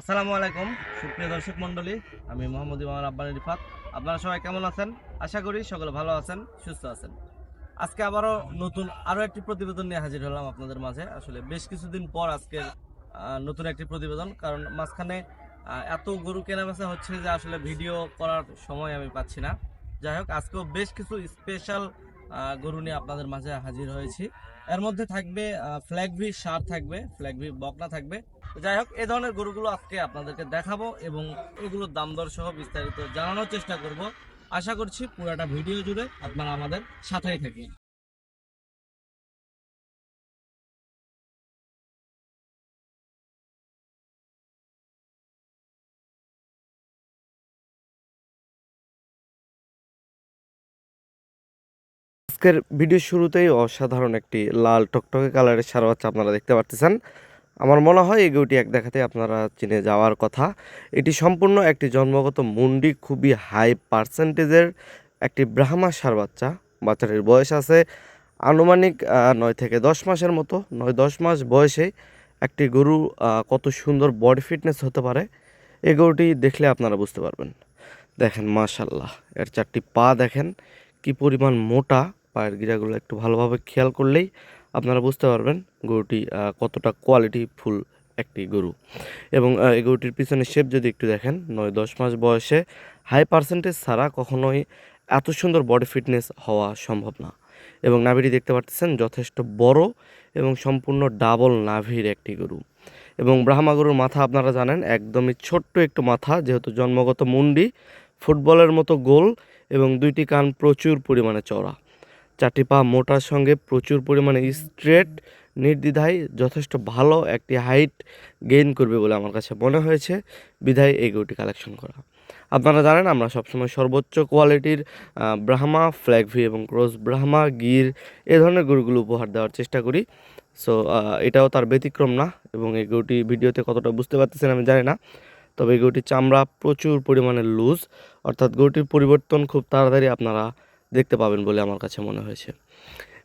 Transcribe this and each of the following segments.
আসসালামু আলাইকুম, সুপ্রিয় দর্শক মণ্ডলী, আমি মোহাম্মদ ইমাম আব্বানি রিফাত। আপনারা সবাই কেমন আছেন? আশা করি সকলে ভালো আছেন, সুস্থ আছেন। আজকে আবারও নতুন আরও একটি প্রতিবেদন নিয়ে হাজির হলাম আপনাদের মাঝে। আসলে বেশ কিছুদিন পর আজকের নতুন একটি প্রতিবেদন, কারণ মাঝখানে এত গরু কেনা বেচা হচ্ছে যে আসলে ভিডিও করার সময় আমি পাচ্ছি না। যাই হোক, আজকেও বেশ কিছু স্পেশাল গরু নিয়ে আপনাদের মাঝে হাজির হয়েছি। এর মধ্যে থাকবে ফ্ল্যাগ ভি সার থাকবে ফ্ল্যাগ ভি বকনা থাকবে। যাই হোক, এ ধরনের গরুগুলো আজকে আপনাদেরকে দেখাবো এবং এগুলোর দাম দর সহ বিস্তারিত জানানোর চেষ্টা করব। আশা করছি পুরাটা ভিডিও জুড়ে আপনারা আমাদের সাথেই থাকেন আজকের ভিডিও শুরুতেই অসাধারণ একটি লাল টকটকে কালারের সার বাচ্চা আপনারা দেখতে পাচ্ছেন আমার মনে হয় এই গরুটি এক দেখাতে আপনারা চিনে যাওয়ার কথা। এটি সম্পূর্ণ একটি জন্মগত মুন্ডি, খুবই হাই পার্সেন্টেজের একটি ব্রাহ্মা সার বাচ্চা। বাচ্চাটির বয়স আছে আনুমানিক নয় থেকে দশ মাসের মতো। নয় দশ মাস বয়সে একটি গরু কত সুন্দর বডি ফিটনেস হতে পারে, এই গরুটি দেখলে আপনারা বুঝতে পারবেন। দেখেন মাশাল্লাহ এর চারটি পা দেখেন, কি পরিমাণ মোটা। পায়ের গিরাগুলো একটু ভালোভাবে খেয়াল করলেই আপনারা বুঝতে পারবেন গরুটি কতটা কোয়ালিটি ফুল একটি গরু। এবং এই গরুটির পিছনে শেপ যদি একটু দেখেন, নয়, দশ মাস বয়সে হাই পার্সেন্টেজ ছাড়া কখনোই এত সুন্দর বডি ফিটনেস হওয়া সম্ভব না। এবং নাভিটি দেখতে পাচ্ছেন যথেষ্ট বড় এবং সম্পূর্ণ ডাবল নাভির একটি গরু। এবং ব্রাহ্মা গরুর মাথা আপনারা জানেন, একদমই ছোট্ট একটু মাথা, যেহেতু জন্মগত মুন্ডি, ফুটবলের মতো গোল এবং দুইটি কান প্রচুর পরিমাণে চওড়া। চারটি পা মোটার সঙ্গে প্রচুর পরিমাণে স্ট্রেট, নির্দ্বিধায় যথেষ্ট ভালো একটি হাইট গেইন করবে বলে আমার কাছে মনে হয়েছে। বিধায় এই গরুটি কালেকশন করা। আপনারা জানেন, আমরা সবসময় সর্বোচ্চ কোয়ালিটির ব্রাহ্মা, ফ্ল্যাগভি এবং ক্রস ব্রাহ্মা, গির এ ধরনের গরুগুলো উপহার দেওয়ার চেষ্টা করি। সো এটাও তার ব্যতিক্রম না এবং এই গরুটি ভিডিওতে কতটা বুঝতে পারতেছেন আমি জানি না। তবে এই গরুটির চামড়া প্রচুর পরিমাণে লুজ অর্থাৎ গরুটির পরিবর্তন খুব তাড়াতাড়ি আপনারা দেখতে পাবেন বলে আমার কাছে মনে হয়েছে।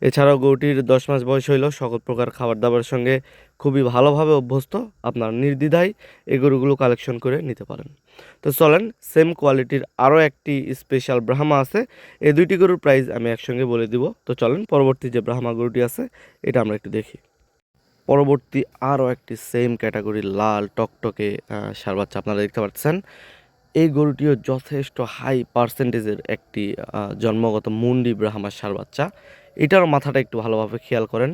এছাড়াও গরুটির দশ মাস বয়স হইলেও সকল প্রকার খাবার দাবার সঙ্গে খুবই ভালোভাবে অভ্যস্ত আপনার নির্দ্বিধায় এই গরুগুলো কালেকশন করে নিতে পারেন। তো চলেন সেম কোয়ালিটির আরও একটি স্পেশাল ব্রাহ্মা আছে। এই দুইটি গরুর প্রাইস আমি একসঙ্গে বলে দিব। তো চলেন, পরবর্তী যে ব্রাহ্মা গরুটি আছে, এটা আমরা একটু দেখি। পরবর্তী আরও একটি সেম ক্যাটাগরি লাল টকটকে ষাঁড় বাচ্চা আপনারা দেখতে পাচ্ছেন। এই গরুটিও যথেষ্ট হাই পার্সেন্টেজের একটি জন্মগত মুন্ডি ব্রাহ্মার ষাঁড় বাচ্চা। এটারও মাথাটা একটু ভালোভাবে খেয়াল করেন।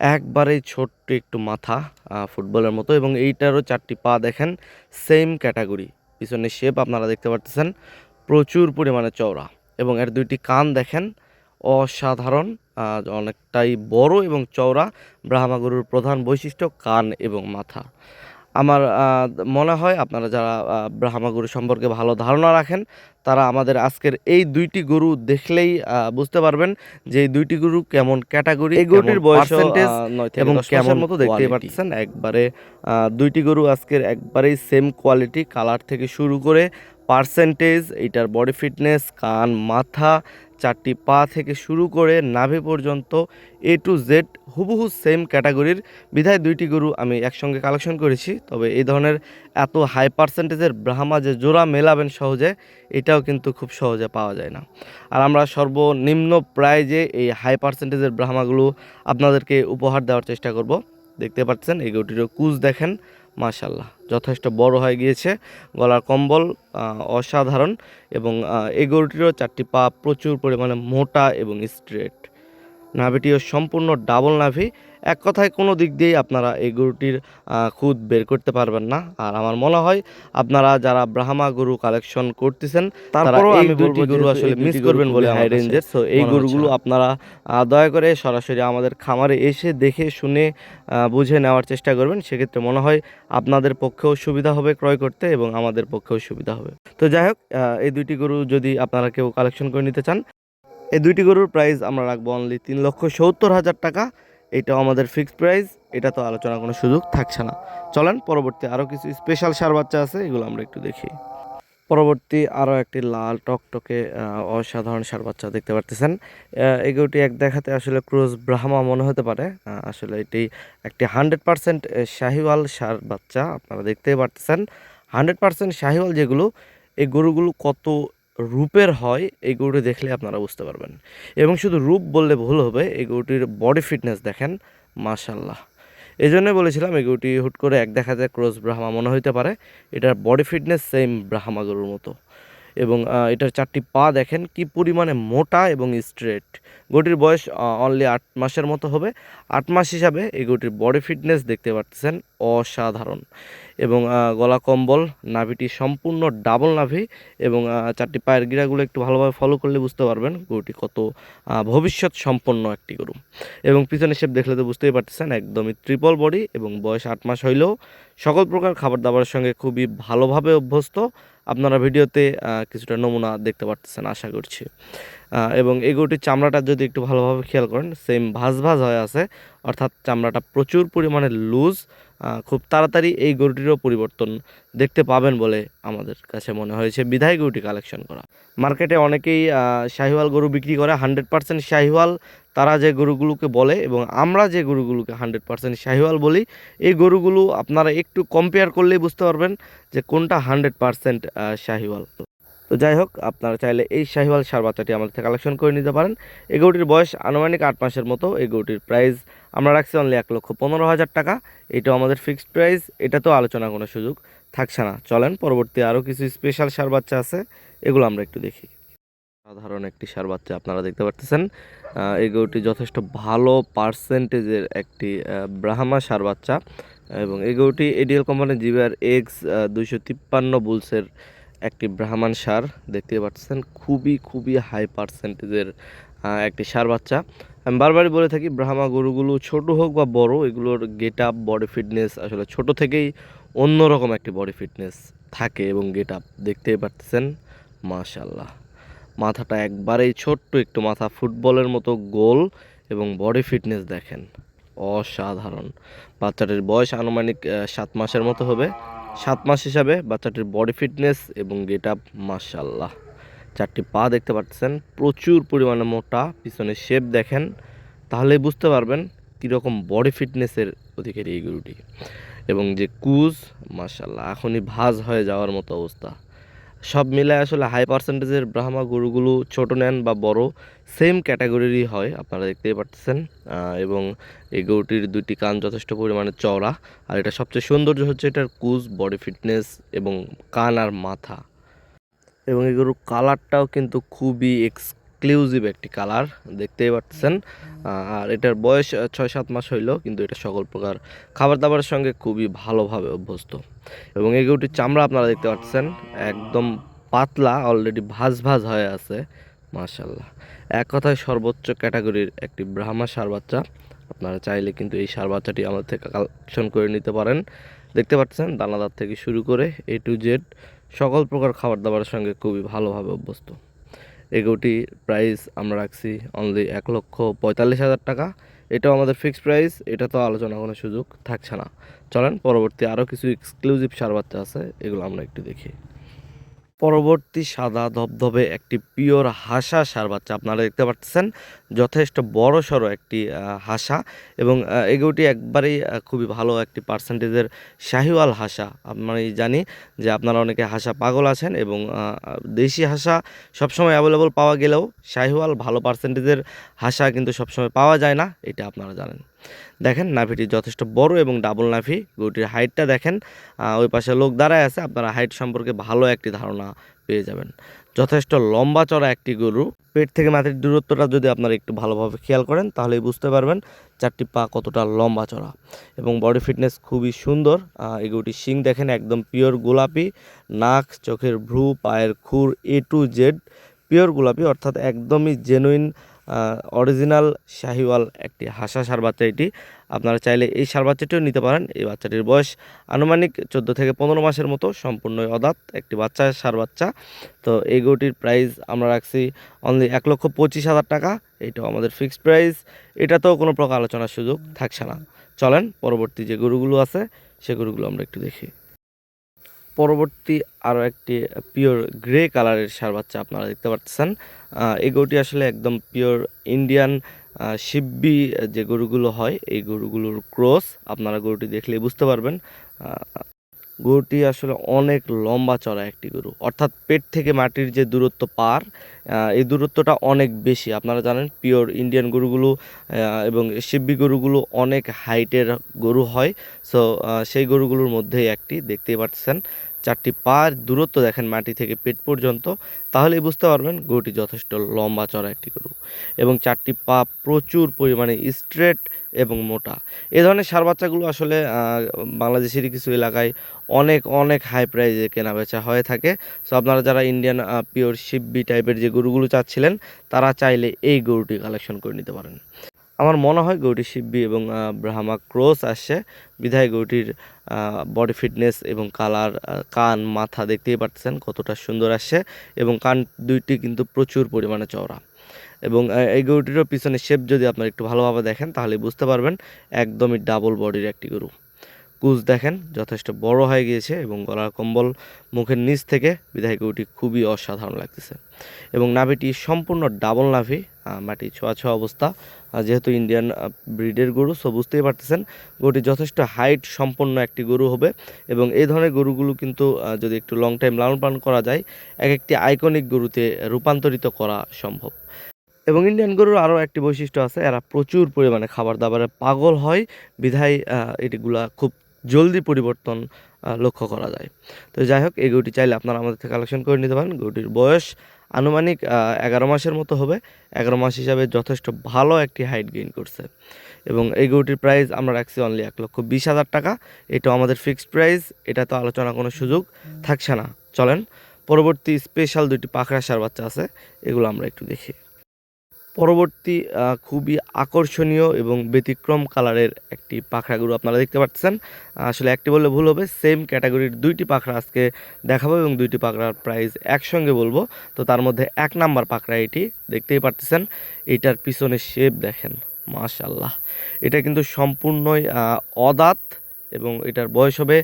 একবারেই ছোট্ট একটু মাথা ফুটবলের মতো এবং এইটারও চারটি পা দেখেন সেম ক্যাটাগরি পিছনে শেপ আপনারা দেখতে পাচ্ছেন প্রচুর পরিমাণে চওড়া এবং এর দুইটি কান দেখেন, অসাধারণ অনেকটাই বড় এবং চওড়া ব্রাহ্মা গরুর প্রধান বৈশিষ্ট্য কান এবং মাথা। আমার মনে হয় আপনারা যারা ব্রাহ্মা গরু সম্পর্কে ভালো ধারণা রাখেন তারা আমাদের আজকের এই দুইটি গরু দেখলেই বুঝতে পারবেন যে এই দুইটি গরু কেমন ক্যাটাগরি এই গরুটির বয়স এবং কেমন মতো দেখতেই পাচ্ছেন একবারে দুইটি গরু আজকের একবারেই সেম কোয়ালিটি কালার থেকে শুরু করে পার্সেন্টেজ এটার বডি ফিটনেস কান মাথা চারটি পা থেকে শুরু করে নাভি পর্যন্ত এ টু জেড হুবহু সেম ক্যাটাগরির বিধায় দুইটি গরু আমি একসঙ্গে কালেকশন করেছি, তবে এই ধরনের এত হাই পার্সেন্টেজের ব্রাহ্মা যে জোড়া মেলাবেন সহজে, এটাও কিন্তু খুব সহজে পাওয়া যায় না। আর আমরা সর্বনিম্ন প্রাইজে এই হাই পার্সেন্টেজের ব্রাহ্মাগুলো আপনাদেরকে উপহার দেওয়ার চেষ্টা করব। দেখতে পাচ্ছেন, এই গরুটিরও কুচ দেখেন। মাশাল্লাহ যথেষ্ট বড় হয়ে গিয়েছে। গলার কম্বল অসাধারণ এবং এই গরুটিরও চারটি পা প্রচুর পরিমাণে মোটা এবং স্ট্রেট নাভিটিও সম্পূর্ণ ডাবল নাভি। এক কথায় কোনো দিক দিয়েই আপনারা এই গরুটির খুদ বের করতে পারবেন না। আর আমার মনে হয় আপনারা যারা ব্রাহ্মা গরু কালেকশন করতেছেন তারা এই আমি বলব গরু আসলে মিস করবেন বলে হাই রেঞ্জের তো এই গরুগুলো আপনারা দয়া করে সরাসরি আমাদের খামারে এসে দেখে শুনে বুঝে নেওয়ার চেষ্টা করবেন। সেক্ষেত্রে মনে হয় আপনাদের পক্ষেও সুবিধা হবে ক্রয় করতে এবং আমাদের পক্ষেও সুবিধা হবে। তো যাই হোক এই দুইটি গরু যদি আপনারা কেউ কালেকশন করে নিতে চান এই দুইটি গরুর প্রাইস আমরা রাখব অনলি তিন লক্ষ সত্তর হাজার টাকা। এটাও আমাদের ফিক্সড প্রাইস এটা তো আলোচনার কোনো সুযোগ থাকছে না। চলেন, পরবর্তী আরও কিছু স্পেশাল সার বাচ্চা আছে, এগুলো আমরা একটু দেখি। পরবর্তী আরও একটি লাল টকটকে অসাধারণ সার বাচ্চা দেখতে পারতেছেন। গরুটি এক দেখাতে আসলে ক্রুজ ব্রাহ্মা মনে হতে পারে। আসলে এটি একটি হান্ড্রেড পার্সেন্ট শাহিওয়াল সার বাচ্চা, আপনারা দেখতেই পারতেছেন। হান্ড্রেড পার্সেন্ট শাহিওয়াল যেগুলো, এই গরুগুলো কত রূপের হয়, এই গরুটি দেখলে আপনারা বুঝতে পারবেন। এবং শুধু রূপ বললে ভুল হবে, এই গরুটির বডি ফিটনেস দেখেন মাশাল্লাহ এই জন্যই বলেছিলাম এই গরুটি হুট করে এক দেখা যায় ক্রস ব্রাহ্মা মনে হইতে পারে, এটার বডি ফিটনেস সেম ব্রাহ্মা গরুর মতো। এবং এটার চারটি পা দেখেন কি পরিমাণে মোটা এবং স্ট্রেট গরুটির বয়স অনলি আট মাসের মতো হবে। আট মাস হিসাবে এই গরুটির বডি ফিটনেস দেখতে পাচ্ছেন অসাধারণ। এবং গলা কম্বল, নাভিটি সম্পূর্ণ ডাবল নাভি এবং চারটি পায়ের গিরাগুলো একটু ভালোভাবে ফলো করলে বুঝতে পারবেন গরুটি কত ভবিষ্যৎ সম্পন্ন একটি গরু। এবং পিছনে শেপ দেখলে তো বুঝতেই পারতেছেন একদমই ট্রিপল বডি এবং বয়স আট মাস হইলেও সকল প্রকার খাবার দাবারের সঙ্গে খুবই ভালোভাবে অভ্যস্ত। আপনারা ভিডিওতে কিছুটা নমুনা দেখতে পারতেছেন আশা করছি। এবং এই গরুটির চামড়াটা যদি একটু ভালোভাবে খেয়াল করেন সেম ভাজ ভাজ হয়ে আছে, অর্থাৎ চামড়াটা প্রচুর পরিমাণে লুজ খুব তাড়াতাড়ি এই গরুটিরও পরিবর্তন দেখতে পাবেন বলে আমাদের কাছে মনে হয়েছে। বিধায় গরুটি কালেকশন করা। মার্কেটে অনেকেই শাহিওয়াল গরু বিক্রি করে হান্ড্রেড পার্সেন্ট শাহিওয়াল তারা যে গরুগুলোকে বলে এবং আমরা যে গরুগুলোকে হান্ড্রেড পার্সেন্ট শাহিওয়াল বলি, এই গরুগুলো আপনারা একটু কম্পেয়ার করলেই বুঝতে পারবেন যে কোনটা হান্ড্রেড পার্সেন্ট শাহিওয়াল। তো যাই হোক, আপনারা চাইলে এই শাহিওয়াল সার বাচ্চাটি আমাদের থেকে কালেকশন করে নিতে পারেন। এই গরুটির বয়স আনুমানিক আট মাসের মতো। এই গরুটির প্রাইস আমরা রাখছি অনলি এক লক্ষ পনেরো হাজার টাকা। এটাও আমাদের ফিক্সড প্রাইস এটা তো আলোচনা কোনো সুযোগ থাকছে না। চলেন, পরবর্তী আরও কিছু স্পেশাল সার বাচ্চা আছে, এগুলো আমরা একটু দেখি। সাধারণ একটি সার বাচ্চা আপনারা দেখতে পারতেছেন। এই গরুটি যথেষ্ট ভালো পার্সেন্টেজের একটি ব্রাহ্মা সার বাচ্চা। এবং এই গরুটি এডিএল কোম্পানির জিবিআর এক্স দুইশো তিপ্পান্ন বুলসের একটি ব্রাহ্মণ সার দেখতে পাচ্ছেন, খুবই খুবই হাই পার্সেন্টেজের একটি সার বাচ্চা। আমি বারবারই বলে থাকি, ব্রাহ্মা গরুগুলো ছোট হোক বা বড়, এগুলোর গেট আপ বডি ফিটনেস আসলে ছোট থেকেই অন্যরকম একটি বডি ফিটনেস থাকে এবং গেট আপ দেখতেই পাচ্ছেন মাশাল্লাহ মাথাটা একবারেই ছোট্ট, একটু মাথা ফুটবলের মতো গোল এবং বডি ফিটনেস দেখেন। অসাধারণ। বাচ্চাটির বয়স আনুমানিক সাত মাসের মতো হবে। সাত মাস হিসাবে বাচ্চাটির বডি ফিটনেস এবং গেট আপ মাসাল্লাহ চারটি পা দেখতে পাচ্ছেন, প্রচুর পরিমাণে মোটা পিছনে শেপ দেখেন, তাহলে বুঝতে পারবেন কীরকম বডি ফিটনেসের অধিকারী এই গরুটি। এবং যে কুজ মাসাল্লাহ এখনই ভাজ হয়ে যাওয়ার মতো অবস্থা। সব মিলে আসলে হাই পার্সেন্টেজের ব্রাহ্মা গরুগুলো ছোট নেন বা বড় সেম ক্যাটাগরিরই হয়, আপনারা দেখতেই পাচ্ছেন এবং এই গরুটির দুইটি কান যথেষ্ট পরিমাণে চওড়া, আর এটা সবচেয়ে সৌন্দর্য হচ্ছে এটার কুজ বডি ফিটনেস এবং কান আর মাথা। এবং এই গরুর কালারটাও কিন্তু খুবই এক্সক্লুসিভ একটি কালার দেখতেই পাচ্ছেন। আর এটার বয়স ছয় সাত মাস হইলেও কিন্তু এটা সকল প্রকার খাবার দাবারের সঙ্গে খুবই ভালোভাবে অভ্যস্ত। এবং এই গরুটির চামড়া আপনারা দেখতে পাচ্ছেন, একদম পাতলা অলরেডি ভাজ ভাজ হয়ে আছে মাশাল্লাহ এক কথায় সর্বোচ্চ ক্যাটাগরির একটি ব্রাহ্মা সার বাচ্চা। আপনারা চাইলে কিন্তু এই সার বাচ্চাটি আমাদের থেকে কালেকশন করে নিতে পারেন। দেখতে পাচ্ছেন, দানাদার থেকে শুরু করে এ টু জেড সকল প্রকার খাবার দাবারের সঙ্গে খুবই ভালোভাবে অভ্যস্ত। এই গরুটির প্রাইস আমরা রাখছি অনলি এক লক্ষ পঁয়তাল্লিশ হাজার টাকা। এটাও আমাদের ফিক্সড প্রাইস এটা তো আলোচনা কোনো সুযোগ থাকছে না। চলেন, পরবর্তী আরও কিছু এক্সক্লুসিভ সার বাচ্চা আছে, এগুলো আমরা একটু দেখি। পরবর্তী সাদা ধবধবে একটি পিওর হাসা সার বাচ্চা আপনারা দেখতে পাচ্ছেন। যথেষ্ট বড় সড়ো একটি হাসা এবং গরুটি একবারেই খুবই ভালো একটি পার্সেন্টেজের শাহিওয়াল হাসা। আমি জানি যে আপনারা অনেকে হাসা পাগল আছেন এবং দেশি হাসা সবসময় অ্যাভেলেবল পাওয়া গেলেও শাহিওয়াল ভালো পার্সেন্টেজের হাসা কিন্তু সবসময় পাওয়া যায় না, এটা আপনারা জানেন। দেখেন নাভিটি যথেষ্ট বড় এবং ডাবল নাভি গরুটির হাইটটা দেখেন ওই পাশে লোক দাঁড়ায় আছে, আপনারা হাইট সম্পর্কে ভালো একটি ধারণা পেয়ে যাবেন। যথেষ্ট লম্বা চড়া একটি গরু। পেট থেকে মাটির দূরত্বটা যদি আপনারা একটু ভালোভাবে খেয়াল করেন, তাহলেই বুঝতে পারবেন চারটি পা কতটা লম্বা চড়া এবং বডি ফিটনেস খুবই সুন্দর। এই গরুটির শিং দেখেন একদম পিওর গোলাপি, নাক, চোখের ভ্রু, পায়ের খুর এ টু জেড পিওর গোলাপি, অর্থাৎ একদমই জেনুইন অরিজিনাল শাহিওয়াল একটি হাসা সার বাচ্চা এটি আপনারা চাইলে এই সার বাচ্চাটিও নিতে পারেন। এই বাচ্চাটির বয়স আনুমানিক চোদ্দ থেকে পনেরো মাসের মতো, সম্পূর্ণ অদাত, একটি বাচ্চা, সার বাচ্চা। তো এই গরুটির প্রাইস আমরা রাখছি অনলি এক লক্ষ পঁচিশ হাজার টাকা। এটাও আমাদের ফিক্সড প্রাইস এটাতেও কোনো প্রকার আলোচনার সুযোগ থাকছে না। চলেন, পরবর্তী যে গরুগুলো আছে, সে গরুগুলো আমরা একটু দেখি। পরবর্তী আরও একটি পিওর গ্রে কালারের সার বাচ্চা আপনারা দেখতে পাচ্ছেন এই গরুটি আসলে একদম পিওর ইন্ডিয়ান শিব্বি, যে গরুগুলো হয়, এই গরুগুলোর ক্রস আপনারা গরুটি দেখলেই বুঝতে পারবেন। গরুটি আসলে অনেক লম্বা চড়া একটি গরু। অর্থাৎ পেট থেকে মাটির যে দূরত্ব পার এই দূরত্বটা অনেক বেশি। আপনারা জানেন পিওর ইন্ডিয়ান গরুগুলো এবং শিব্বি গরুগুলো অনেক হাইটের গরু হয়। সো সেই গরুগুলোর মধ্যেই একটি, দেখতেই পাচ্ছেন চারটি পার দূরত্ব দেখেন মাটি থেকে পেট পর্যন্ত, তাহলেই বুঝতে পারবেন গরুটি যথেষ্ট লম্বা চড়া একটি গরু এবং চারটি পা প্রচুর পরিমাণে স্ট্রেট এবং মোটা। এ ধরনের সার বাচ্চাগুলো আসলে বাংলাদেশের কিছু এলাকায় অনেক অনেক হাই প্রাইজে কেনা বেচা হয়ে থাকে। সো আপনারা যারা ইন্ডিয়ান পিওর শিববি টাইপের যে গরুগুলো চাচ্ছিলেন, তারা চাইলে এই গরুটি কালেকশন করে নিতে পারেন। আমার মনে হয় গরুটি শিববি এবং ব্রাহ্মা ক্রস আসছে। বিধায় গরুটির বডি ফিটনেস এবং কালার কান, মাথা দেখতেই পাচ্ছেন কতটা সুন্দর আসছে এবং কান দুইটি কিন্তু প্রচুর পরিমাণে চওড়া। এবং এই গরুটিরও পিছনে শেপ যদি আপনারা একটু ভালোভাবে দেখেন তাহলে বুঝতে পারবেন একদমই ডাবল বডির একটি গরু। কুচ দেখেন, যথেষ্ট বড় হয়ে গিয়েছে এবং গলার কম্বল মুখের নিচ থেকে বিধায় গরুটি খুবই অসাধারণ লাগতেছে। এবং নাভিটি সম্পূর্ণ ডাবল নাভি মাটি ছোঁয়া ছোঁয়া অবস্থা। যেহেতু ইন্ডিয়ান ব্রিডের গরু সো বুঝতেই পারতেছেন গরুটি যথেষ্ট হাইট সম্পন্ন একটি গরু হবে। এবং এই ধরনের গরুগুলো কিন্তু যদি একটু লং টাইম লালন পালন করা যায়, এক একটি আইকনিক গরুতে রূপান্তরিত করা সম্ভব। এবং ইন্ডিয়ান গরুর আরও একটি বৈশিষ্ট্য আছে, এরা প্রচুর পরিমাণে খাবার দাবারে পাগল হয়। বিধায় এটিগুলা খুব জলদি পরিবর্তন লক্ষ্য করা যায়। তো যাই হোক এই গরুটি চাইলে আপনারা আমাদের থেকে কালেকশন করে নিতে পারেন। গরুটির বয়স আনুমানিক এগারো মাসের মতো হবে। এগারো মাস হিসাবে যথেষ্ট ভালো একটি হাইট গেইন করছে। এবং এই গরুটির প্রাইস আমরা রাখছি অনলি এক লক্ষ বিশ হাজার টাকা। এটাও আমাদের ফিক্সড প্রাইস এটা তো আলোচনা কোনো সুযোগ থাকছে না। চলেন, পরবর্তী স্পেশাল দুটি পাখরা সার বাচ্চা আছে, এগুলো আমরা একটু দেখি। পরবর্তী খুবই আকর্ষণীয় এবং ব্যতিক্রম কালারের একটি পাখরা গরু আপনারা দেখতে পাচ্ছেন। আসলে একটি বললে ভুল হবে সেম ক্যাটাগরির দুইটি পাখরা আজকে দেখাবো এবং দুইটি পাখরার প্রাইস একসঙ্গে বলব। তো তার মধ্যে এক নাম্বার পাখরা এটি, দেখতেই পাচ্ছেন এটার পিছনে শেপ দেখেন মাশাল্লাহ এটা কিন্তু সম্পূর্ণই অদাঁত এবং এটার বয়স হবে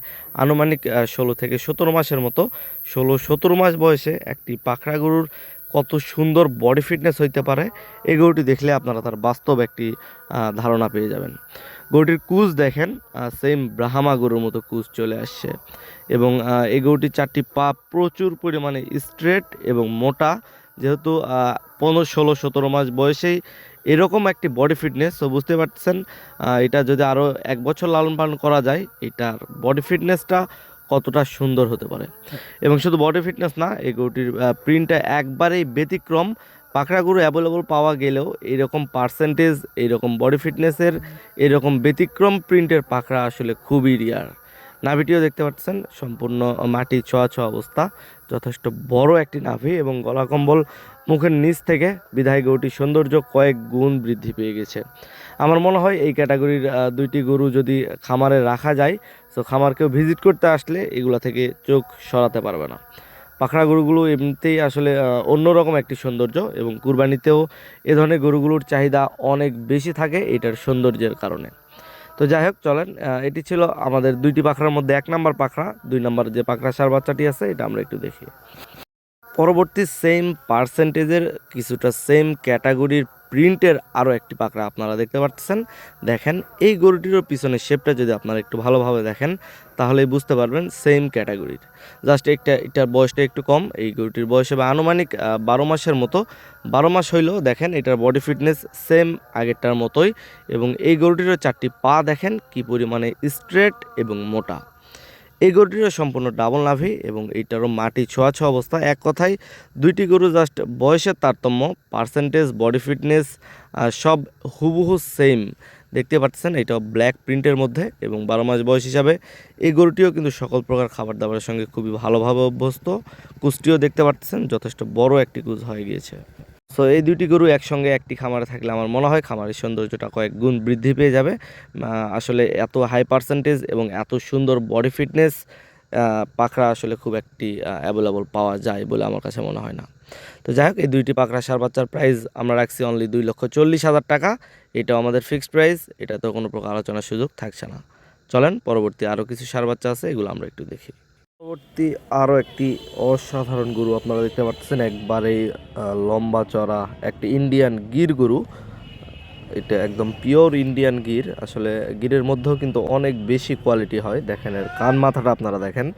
আনুমানিক ষোলো থেকে সতেরো মাসের মতো। ষোলো সতেরো মাস বয়সে একটি পাখরা গরুর কত সুন্দর বডি ফিটনেস হইতে পারে। এই গরুটি দেখলে আপনারা তার বাস্তব একটি ধারণা পেয়ে যাবেন। গরুটির কুচ দেখেন সেম ব্রাহ্মা গরুর মতো কুচ চলে আসছে। এবং এই গরুটির চারটি পা প্রচুর পরিমাণে স্ট্রেট এবং মোটা। যেহেতু পনেরো, ষোলো, সতেরো মাস বয়সেই এরকম একটি বডি ফিটনেস তো বুঝতে পারছেন এটা যদি আরও এক বছর লালন পালন করা যায়, এটার বডি ফিটনেসটা কতটা সুন্দর হতে পারে। এবং শুধু বডি ফিটনেস না, এই গরুটির প্রিন্টটা একবারেই ব্যতিক্রম। পাখরা গরু অ্যাভেলেবল পাওয়া গেলেও এরকম পার্সেন্টেজ এরকম বডি ফিটনেসের এরকম ব্যতিক্রম প্রিন্টের পাখরা আসলে খুবই রিয়ার নাভিটিও দেখতে পাচ্ছেন, সম্পূর্ণ মাটি ছোঁয়া ছোঁয়া অবস্থা, যথেষ্ট বড় একটি নাভি এবং গলা কম্বল মুখের নিচ থেকে বিধায় গরুটির সৌন্দর্য কয়েক গুণ বৃদ্ধি পেয়ে গেছে। আমার মনে হয় এই ক্যাটাগরির দুইটি গরু যদি খামারে রাখা যায়, তো খামারকেও ভিজিট করতে আসলে এগুলা থেকে চোখ সরাতে পারবে না। পাখড়া গরুগুলো এমনিতেই আসলে অন্যরকম একটি সৌন্দর্য এবং কুরবানিতেও এ ধরনের গরুগুলোর চাহিদা অনেক বেশি থাকে এটার সৌন্দর্যের কারণে। তো যাই হোক, চলেন এটি ছিল আমাদের দুইটি পাখরার মধ্যে এক নাম্বার পাখরা দুই নাম্বার যে পাখরা সার বাচ্চাটি আছে, এটা আমরা একটু দেখি। পরবর্তী সেম পার্সেন্টেজের কিছুটা সেম ক্যাটাগরির প্রিন্টের আরও একটি পাকড়া আপনারা দেখতে পাচ্ছেন দেখেন, এই গরুটিরও পিছনের শেপটা যদি আপনারা একটু ভালোভাবে দেখেন তাহলে বুঝতে পারবেন সেম ক্যাটাগরির জাস্ট একটা, এটার বয়সটা একটু কম, এই গরুটির বয়স হবে আনুমানিক বারো মাসের মতো। বারো মাস হইলেও দেখেন, এটার বডি ফিটনেস সেম আগেরটার মতোই। এবং এই গরুটিরও চারটি পা দেখেন, কি পরিমাণে স্ট্রেট এবং মোটা। এই গরুটিরও সম্পূর্ণ ডাবল নাভি এবং এইটারও মাটি ছোঁয়া ছোঁয়া অবস্থা। এক কথায়, দুইটি গরু জাস্ট বয়সের তারতম্য পার্সেন্টেজ বডি ফিটনেস সব হুবহু সেম দেখতে পাচ্ছেন, এটাও ব্ল্যাক প্রিন্টের মধ্যে এবং বারো মাস বয়স হিসাবে। এই গরুটিও কিন্তু সকল প্রকার খাবার দাবারের সঙ্গে খুবই ভালোভাবে অভ্যস্ত। কুষ্টিও দেখতে পাচ্ছেন, যথেষ্ট বড় একটি কুচ হয়ে গিয়েছে। সো এই দুটি গরু একসঙ্গে একটি খামারে থাকলে আমার মনে হয় খামারের সৌন্দর্যটা কয়েক গুণ বৃদ্ধি পেয়ে যাবে। আসলে এত হাই পার্সেন্টেজ এবং এত সুন্দর বডি ফিটনেস পাখরা আসলে খুব একটি অ্যাভেলেবল পাওয়া যায় বলে আমার কাছে মনে হয় না। তো যাই হোক, এই দুইটি পাখরা সার বাচ্চার প্রাইস আমরা রাখছি অনলি দুই লক্ষ চল্লিশ হাজার টাকা। এটাও আমাদের ফিক্সড প্রাইস এটা তো কোনো প্রকার আলোচনার সুযোগ থাকছে না। চলেন, পরবর্তী আরও কিছু সার বাচ্চা আছে, এগুলো আমরা একটু দেখি। পরবর্তী আরও একটি অসাধারণ গরু আপনারা দেখতে পাচ্ছেন একবারে লম্বা চড়া, একটি ইন্ডিয়ান গির গরু। এটা একদম পিওর ইন্ডিয়ান গির। আসলে গিরের মধ্যেও কিন্তু অনেক বেশি কোয়ালিটি হয়। দেখেন এর কান মাথাটা আপনারা দেখেন।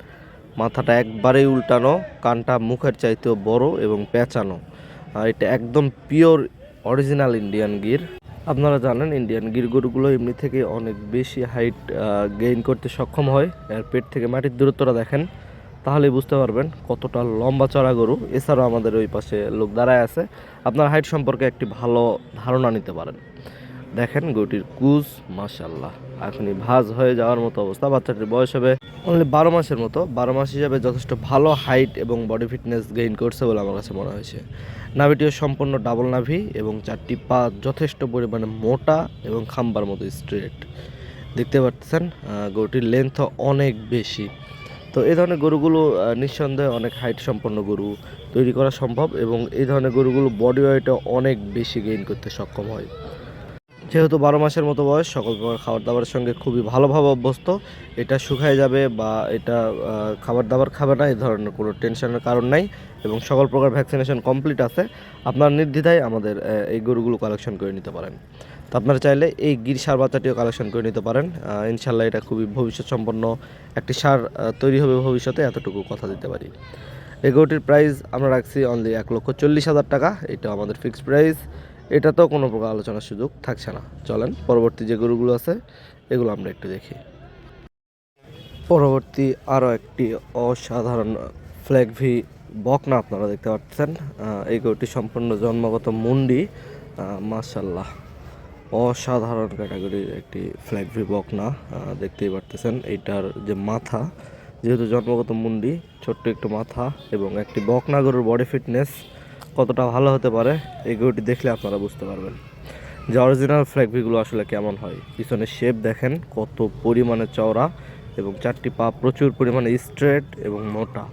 মাথাটা একবারেই উল্টানো, কানটা মুখের চাইতেও বড় এবং পেঁচানো। এটা একদম পিওর অরিজিনাল ইন্ডিয়ান গির। আপনারা জানেন ইন্ডিয়ান গির গরুগুলো এমনি থেকে অনেক বেশি হাইট গেইন করতে সক্ষম হয়। এর পেট থেকে মাটির দূরত্বটা দেখেন তাহলে বুঝতে পারবেন কতটা লম্বা চড়া গরু। এছাড়াও আমাদের ওই পাশে লোক দাঁড়ায় আছে। আপনার হাইট সম্পর্কে একটি ভালো ধারণা নিতে পারেন। দেখেন গরুটির কুজ মাশাল্লাহ এখনই ভাজ হয়ে যাওয়ার মতো অবস্থা। বাচ্চাটির বয়স হবে অনলি বারো মাসের মতো। বারো মাস হিসাবে যথেষ্ট ভালো হাইট এবং বডি ফিটনেস গেইন করছে বলে আমার কাছে মনে হয়েছে। নাভিটিও সম্পূর্ণ ডাবল নাভি এবং চারটি পা যথেষ্ট পরিমাণে মোটা এবং খাম্বার মতো স্ট্রেট দেখতে পাচ্ছেন গরুটির লেন্থ অনেক বেশি। তো এই ধরনের গরুগুলো নিঃসন্দেহে অনেক হাইট সম্পন্ন গরু তৈরি করা সম্ভব এবং এই ধরনের গরুগুলো বডি ওয়েটও অনেক বেশি গেইন করতে সক্ষম হয়। যেহেতু বারো মাসের মতো বয়স, সকল প্রকার খাবার দাবারের সঙ্গে খুবই ভালোভাবে অভ্যস্ত। এটা শুকায় যাবে বা এটা খাবার দাবার খাবে না এই ধরনের কোনো টেনশনের কারণ নাই এবং সকল প্রকার ভ্যাকসিনেশন কমপ্লিট আছে। আপনার নির্দ্বিধায় আমাদের এই গরুগুলো কালেকশন করে নিতে পারেন। তো আপনারা চাইলে এই গির সার বাচ্চাটিও কালেকশন করে নিতে পারেন। ইনশাল্লাহ এটা খুবই ভবিষ্যৎ সম্পন্ন একটি সার তৈরি হবে ভবিষ্যতে, এতটুকু কথা দিতে পারি। এই গরুটির প্রাইস আমরা রাখছি অনলি এক লক্ষ চল্লিশ হাজার টাকা। এটা আমাদের ফিক্সড প্রাইস এটাতেও কোনো প্রকার আলোচনার সুযোগ থাকছে না। চলেন, পরবর্তী যে গরুগুলো আছে, এগুলো আমরা একটু দেখি। পরবর্তী আরও একটি অসাধারণ ফ্ল্যাগ ভি বকনা আপনারা দেখতে পাচ্ছেন। এই গরুটি সম্পূর্ণ জন্মগত মুন্ডি। মাশাল্লাহ অসাধারণ ক্যাটাগরির একটি ফ্ল্যাগ ভি বকনা দেখতেই পারতেছেন। এইটার যে মাথা, যেহেতু জন্মগত মুন্ডি, ছোট্ট একটু মাথা এবং একটি বকনা গরুর বডি ফিটনেস কতটা ভালো হতে পারে এই গরুটি দেখলে আপনারা বুঝতে পারবেন। যে অরিজিনাল ফ্ল্যাগভিগুলো আসলে কেমন হয় পিছনের শেপ দেখেন, কত পরিমাণে চওড়া এবং চারটি পা প্রচুর পরিমাণে স্ট্রেট এবং মোটা।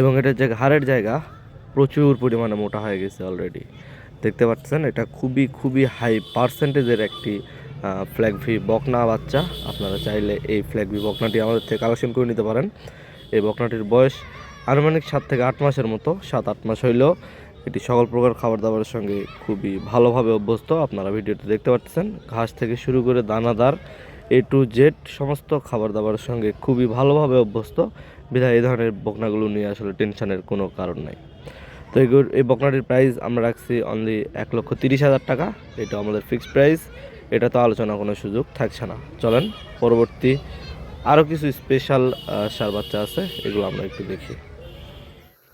এবং এটার যে ঘাড়ের জায়গা, প্রচুর পরিমাণে মোটা হয়ে গেছে অলরেডি দেখতে পাচ্ছেন, এটা খুবই খুবই হাই পার্সেন্টেজের একটি ফ্ল্যাগভি বকনা বাচ্চা। আপনারা চাইলে এই ফ্ল্যাগভি বকনাটি আমাদের থেকে কালেকশন করে নিতে পারেন। এই বকনাটির বয়স আনুমানিক সাত থেকে আট মাসের মতো, সাত আট মাস হইলেও এটি সকল প্রকার খাবার দাবারের সঙ্গে খুবই ভালোভাবে অভ্যস্ত। আপনারা ভিডিওতে দেখতে পাচ্ছেন। ঘাস থেকে শুরু করে দানাদার এ টু জেড সমস্ত খাবার দাবারের সঙ্গে খুবই ভালোভাবে অভ্যস্ত। বিধায় এই ধরনের বকনাগুলো নিয়ে আসলে টেনশনের কোনো কারণ নাই। তো এই বকনাটির প্রাইস আমরা রাখছি অনলি এক লক্ষ তিরিশ হাজার টাকা। এটা আমাদের ফিক্সড প্রাইস এটা তো আলোচনা কোনো সুযোগ থাকছে না। চলেন, পরবর্তী আরও কিছু স্পেশাল সার বাচ্চা আছে, এগুলো আমরা একটু দেখি।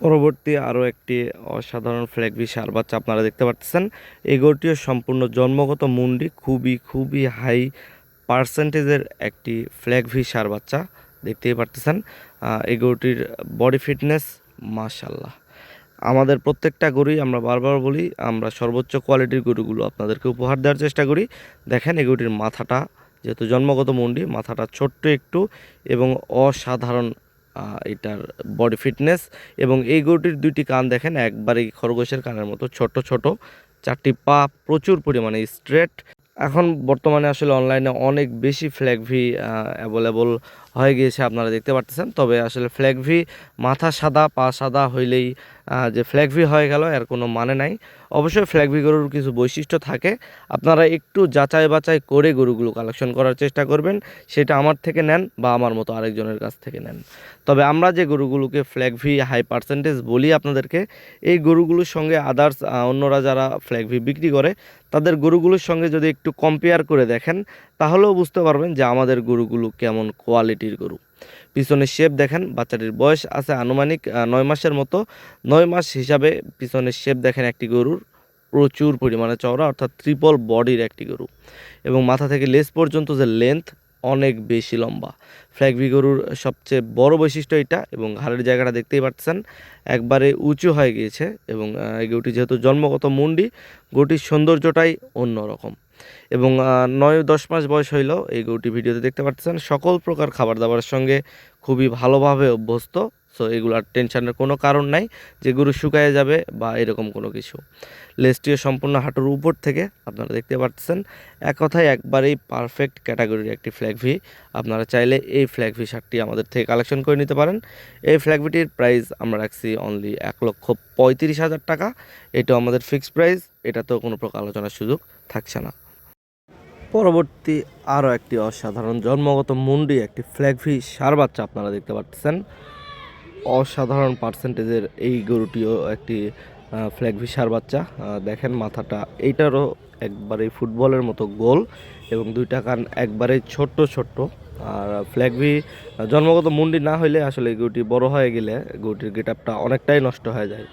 পরবর্তী আরও একটি অসাধারণ ফ্ল্যাগবি সার বাচ্চা আপনারা দেখতে পাচ্ছেন এই গরুটিও সম্পূর্ণ জন্মগত মুন্ডি, খুবই খুবই হাই পার্সেন্টেজের একটি ফ্ল্যাগভি সার বাচ্চা দেখতেই পারতেছেন। গরুটির বডি ফিটনেস মাশাল্লাহ আমাদের প্রত্যেকটা গরুই আমরা বারবার বলি, আমরা সর্বোচ্চ কোয়ালিটির গরুগুলো আপনাদেরকে উপহার দেওয়ার চেষ্টা করি। দেখেন এই গরুটির মাথাটা যেহেতু জন্মগত মুন্ডি, মাথাটা ছোট্ট একটু এবং অসাধারণ এটার বডি ফিটনেস এবং এই গরুটির দুইটি কান দেখেন, একবারেই খরগোশের কানের মতো, ছোট ছোট। চারটি পা প্রচুর পরিমাণে স্ট্রেট এখন বর্তমানে আসলে অনলাইনে অনেক বেশি ফ্ল্যাগভি অ্যাভেলেবল হয়ে গিয়েছে আপনারা দেখতে পাচ্ছেন তবে আসলে ফ্ল্যাগ ভি মাথা সাদা, পা সাদা হইলেই যে ফ্ল্যাগ ভি হয়ে গেল, এর কোনো মানে নাই। অবশ্যই ফ্ল্যাগ ভি গরুর কিছু বৈশিষ্ট্য থাকে। আপনারা একটু যাচাই বাছাই করে গরুগুলো কালেকশন করার চেষ্টা করবেন। সেটা আমার থেকে নেন বা আমার মতো আরেকজনের কাছ থেকে নেন। তবে আমরা যে গরুগুলোকে ফ্ল্যাগ ভি হাই পার্সেন্টেজ বলি আপনাদেরকে, এই গরুগুলোর সঙ্গে আদার্স অন্যরা যারা ফ্ল্যাগ ভি বিক্রি করে, তাদের গরুগুলোর সঙ্গে যদি একটু কম্পেয়ার করে দেখেন, তাহলেও বুঝতে পারবেন যে আমাদের গরুগুলো কেমন কোয়ালিটির গরু। পিছনের শেপ দেখেন, বাচ্চাটির বয়স আছে আনুমানিক নয় মাসের মতো। নয় মাস হিসাবে পিছনের শেপ দেখেন একটি গরুর। প্রচুর পরিমাণে চওড়া, অর্থাৎ ট্রিপল বডির একটি গরু। এবং মাথা থেকে লেস পর্যন্ত যে লেন্থ অনেক বেশি লম্বা। ফ্ল্যাগবি গরুর সবচেয়ে বড় বৈশিষ্ট্য এটা, এবং ঘাড়ের জায়গাটা দেখতেই পাচ্ছেন, একবারে উঁচু হয়ে গিয়েছে। এবং এই গরুটি যেহেতু জন্মগত মুন্ডি, গরুটির সৌন্দর্যটাই অন্যরকম। এবং নয়, দশ মাস বয়স হইলেও এই গরুটি ভিডিওতে দেখতে পাচ্ছেন সকল প্রকার খাবার দাবারের সঙ্গে খুবই ভালোভাবে অভ্যস্ত সো এগুলার টেনশনের কোনো কারণ নাই যে গরু শুকায় যাবে বা এরকম কোনো কিছু। লেজটিও সম্পূর্ণ হাঁটুর উপর থেকে আপনারা দেখতে পাচ্ছেন এক কথায় একবারেই পারফেক্ট ক্যাটাগরির একটি ফ্ল্যাগ ভি আপনারা চাইলে এই ফ্ল্যাগ ভি শার্টটি আমাদের থেকে কালেকশন করে নিতে পারেন। এই ফ্ল্যাগ ভিটির প্রাইস আমরা রাখছি অনলি এক লক্ষ পঁয়ত্রিশ হাজার টাকা। এটাও আমাদের ফিক্সড প্রাইস এটাতেও কোনো প্রকার আলোচনার সুযোগ থাকছে না। পরবর্তী আরও একটি অসাধারণ জন্মগত মুন্ডি, একটি ফ্ল্যাগ ভি সার বাচ্চা আপনারা দেখতে পাচ্ছেন। অসাধারণ পার্সেন্টেজের এই গরুটিও একটি ফ্ল্যাগ ভি সার বাচ্চা। দেখেন মাথাটা, এইটারও একবারে ফুটবলের মতো গোল এবং দুইটা কান একবারে ছোট্ট ছোট্ট। আর ফ্ল্যাগ ভি জন্মগত মুন্ডি না হইলে আসলে গরুটি বড় হয়ে গেলে গরুটির গেট অনেকটাই নষ্ট হয়ে যায়।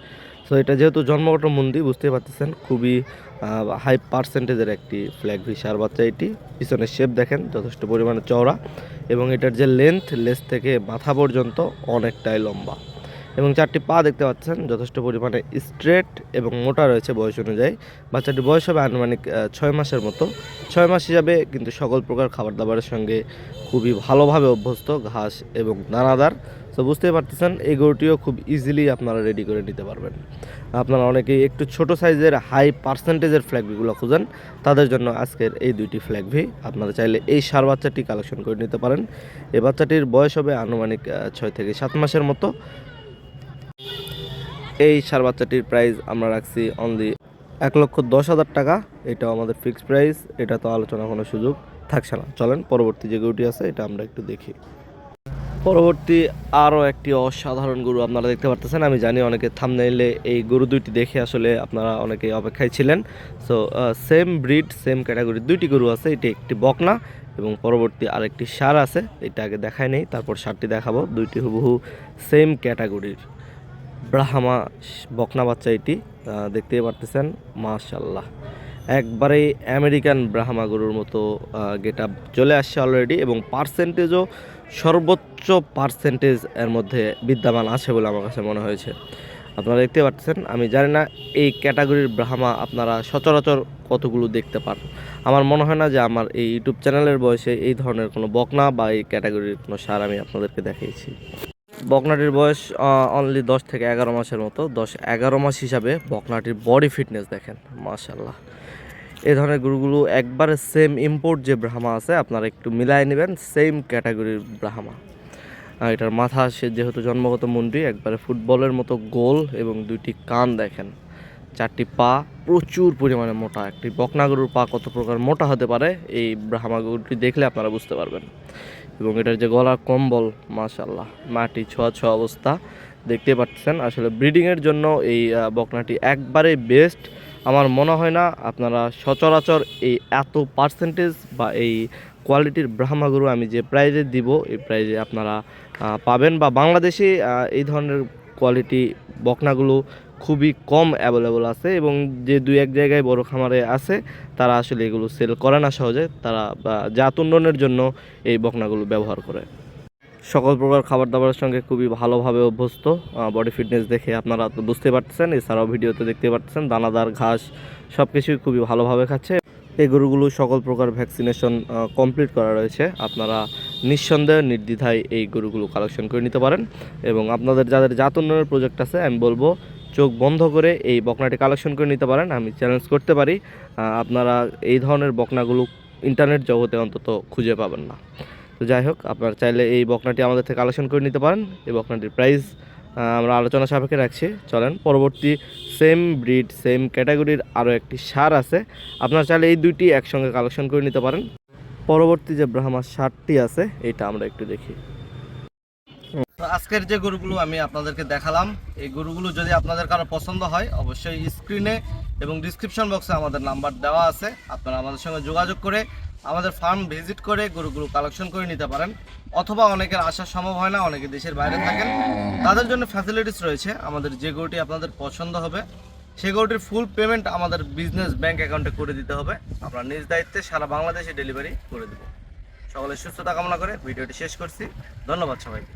সো এটা যেহেতু জন্মগত মুন্ডি বুঝতে পারতেছেন, খুবই হাই পার্সেন্টেজের একটি ফ্ল্যাগ সার বাচ্চা এটি। পিছনের শেপ দেখেন, যথেষ্ট পরিমাণে চওড়া। এবং এটার যে লেন্থ লেস থেকে মাথা পর্যন্ত অনেকটাই লম্বা। এবং চারটি পা দেখতে পাচ্ছেন, যথেষ্ট পরিমাণে স্ট্রেট এবং মোটা রয়েছে বয়স অনুযায়ী। বাচ্চাটির বয়স হবে আনুমানিক ছয় মাসের মতো। ছয় মাস হিসাবে কিন্তু সকল প্রকার খাবার দাবারের সঙ্গে খুবই ভালোভাবে অভ্যস্ত, ঘাস এবং দানাদার। তো বুঝতেই পারতেছেন, এই গরুটিও খুব ইজিলি আপনারা রেডি করে নিতে পারবেন। আপনারা অনেকেই একটু ছোট সাইজের হাই পার্সেন্টেজের ফ্ল্যাগভিগুলো খুঁজেন, তাদের জন্য আজকের এই দুইটি ফ্ল্যাগভি আপনারা চাইলে এই সার বাচ্চাটি কালেকশন করে নিতে পারেন। এই বাচ্চাটির বয়স হবে আনুমানিক ছয় থেকে সাত মাসের মতো। এই সার বাচ্চাটির প্রাইস আমরা রাখছি অনলি এক লক্ষ দশ হাজার টাকা। এটাও আমাদের ফিক্সড প্রাইস এটা তো আলোচনা কোনো সুযোগ। থাকছে না, চলেন, পরবর্তী যে গরুটি আছে, এটা আমরা একটু দেখি। পরবর্তী আরও একটি অসাধারণ গরু আপনারা দেখতে পারতেছেন। আমি জানি অনেকে থামনাইলে এই গরু দুইটি দেখে আসলে আপনারা অনেকে অপেক্ষায় ছিলেন। সো সেম ব্রিড সেম ক্যাটাগরির দুইটি গরু আছে। এটি একটি বকনা এবং পরবর্তী আরেকটি সার আছে। এটা আগে দেখায় নেই, তারপর সারটি দেখাবো। দুইটি হুবহু সেম ক্যাটাগরির ব্রাহ্মা বকনা বাচ্চা এটি দেখতেই পারতেছেন মাশাল্লাহ একবারেই আমেরিকান ব্রাহ্মা গরুর মতো গেট চলে আসছে অলরেডি এবং পার্সেন্টেজও সর্বোচ্চ পার্সেন্টেজ এর মধ্যে বিদ্যমান আছে বলে আমার কাছে মনে হয়েছে। আপনারা দেখতে পাচ্ছেন, আমি জানি না এই ক্যাটাগরির ব্রাহ্মা আপনারা সচরাচর কতগুলো দেখতে পান। আমার মনে হয় না যে আমার এই ইউটিউব চ্যানেলের বয়সে এই ধরনের কোনো বকনা বা এই ক্যাটাগরির কোনো সার আমি আপনাদেরকে দেখিয়েছি বকনাটির বয়স অনলি দশ থেকে এগারো মাসের মতো। দশ এগারো মাস হিসাবে বকনাটির বডি ফিটনেস দেখেন মাশাল্লাহ এই ধরনের গরুগুলো একবারে সেম ইম্পোর্ট যে ব্রাহ্মা আছে, আপনারা একটু মিলাই নেবেন সেম ক্যাটাগরির ব্রাহ্মা। এটার মাথা সে যেহেতু জন্মগত মুন্ডি, একবারে ফুটবলের মতো গোল এবং দুইটি কান দেখেন। চারটি পা, প্রচুর পরিমাণে মোটা। একটি বকনা গরুর পা কত প্রকার মোটা হতে পারে, এই ব্রাহ্মা গরুটি দেখলে আপনারা বুঝতে পারবেন। এবং এটার যে গলার কম্বল মাশাল্লাহ মাটি ছোঁয়া ছোঁয়া অবস্থা, দেখতে পাচ্ছেন। আসলে ব্রিডিংয়ের জন্য এই বকনাটি একবারে বেস্ট আমার মনে হয় না আপনারা সচরাচর এই এত পার্সেন্টেজ বা এই কোয়ালিটির ব্রাহ্মা গরু আমি যে প্রাইজে দিব, এই প্রাইজে আপনারা পাবেন বা বাংলাদেশে এই ধরনের কোয়ালিটি বকনাগুলো খুবই কম অ্যাভেলেবল আছে এবং যে দুই এক জায়গায় বড় খামারে আছে, তারা আসলে এগুলো সেল করে না সহজে, তারা বা জাত উন্নয়নের জন্য এই বকনাগুলো ব্যবহার করে। সকল প্রকার খাবার দাবারের সঙ্গে খুবই ভালোভাবে অভ্যস্ত বডি ফিটনেস দেখে আপনারা তো বুঝতে পারতেছেন, এছাড়াও ভিডিওতে দেখতে পাচ্ছেন দানাদার, ঘাস সব কিছুই খুবই ভালোভাবে খাচ্ছে। এই গরুগুলো সকল প্রকার ভ্যাকসিনেশন কমপ্লিট করা রয়েছে। আপনারা নিঃসন্দেহে, নির্দ্বিধায় এই গরুগুলো কালেকশন করে নিতে পারেন। এবং আপনাদের যাদের জাত উন্নয়নের প্রজেক্ট আছে, আমি বলব, চোখ বন্ধ করে এই বকনাটি কালেকশন করে নিতে পারেন। আমি চ্যালেঞ্জ করতে পারি। আপনারা এই ধরনের বকনাগুলো ইন্টারনেট জগতে অন্তত খুঁজে পাবেন না। তো যাই হোক, আপনারা চাইলে এই বকনাটি আমাদের থেকে কালেকশন করে নিতে পারেন। এই বকনাটির প্রাইস আমরা আলোচনা সাপেক্ষে রাখছি। চলেন, পরবর্তী সেম ব্রিড সেম ক্যাটাগরির আরও একটি সার আছে। আপনারা চাইলে এই দুইটি একসঙ্গে কালেকশন করে নিতে পারেন। পরবর্তী যে ব্রাহ্মার সারটি আছে এটা আমরা একটু দেখি। আজকের যে গরুগুলো আমি আপনাদেরকে দেখালাম, এই গরুগুলো যদি আপনাদের কারও পছন্দ হয়, অবশ্যই স্ক্রিনে এবং ডিসক্রিপশন বক্সে আমাদের নাম্বার দেওয়া আছে। আপনারা আমাদের সঙ্গে যোগাযোগ করে আমাদের ফার্ম ভিজিট করে গরুগুলো কালেকশন করে নিতে পারেন। অথবা অনেকের আসা সম্ভব হয় না, অনেকে দেশের বাইরে থাকেন। তাদের জন্য ফ্যাসিলিটিস রয়েছে। আমাদের যে গরুটি আপনাদের পছন্দ হবে সেই গরুটির ফুল পেমেন্ট আমাদের বিজনেস ব্যাংক অ্যাকাউন্টে করে দিতে হবে। আমরা নিজ দায়িত্বে সারা বাংলাদেশে ডেলিভারি করে দেবো। সকলের সুস্থতা কামনা করে ভিডিওটি শেষ করছি। ধন্যবাদ সবাইকে।